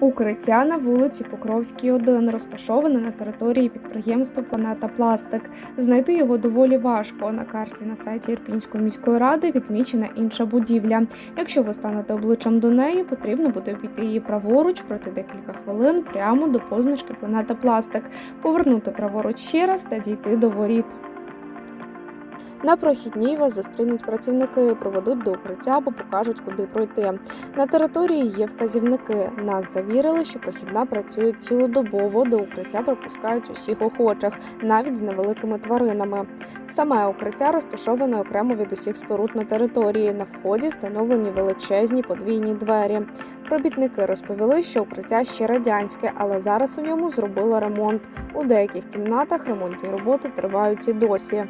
Укриття на вулиці Покровській, 1, розташоване на території підприємства Планета Пластик. Знайти його доволі важко. На карті на сайті Ірпінської міської ради відмічена інша будівля. Якщо ви станете обличчям до неї, потрібно буде обійти її праворуч, пройти декілька хвилин прямо до позначки Планета Пластик, повернути праворуч ще раз та дійти до воріт. На прохідній вас зустрінуть працівники, проведуть до укриття або покажуть, куди пройти. На території є вказівники. Нас завірили, що прохідна працює цілодобово. До укриття пропускають усіх охочих, навіть з невеликими тваринами. Саме укриття розташоване окремо від усіх споруд на території. На вході встановлені величезні подвійні двері. Робітники розповіли, що укриття ще радянське, але зараз у ньому зробили ремонт. У деяких кімнатах ремонтні роботи тривають і досі.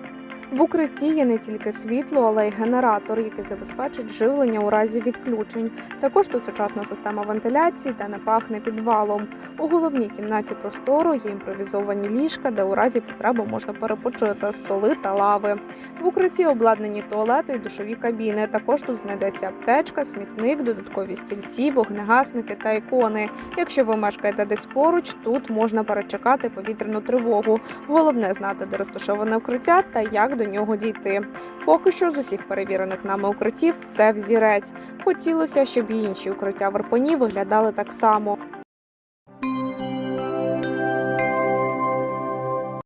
В укритті є не тільки світло, але й генератор, який забезпечить живлення у разі відключень. Також тут сучасна система вентиляції та не пахне підвалом. У головній кімнаті простору є імпровізовані ліжка, де у разі потреби можна перепочити столи та лави. В укритті обладнані туалети і душові кабіни. Також тут знайдеться аптечка, смітник, додаткові стільці, вогнегасники та ікони. Якщо ви мешкаєте десь поруч, тут можна перечекати повітряну тривогу. Головне знати, де розташоване укриття та як до нього дійти. Поки що з усіх перевірених нами укриттів це взірець. Хотілося, щоб і інші укриття в Ірпені виглядали так само.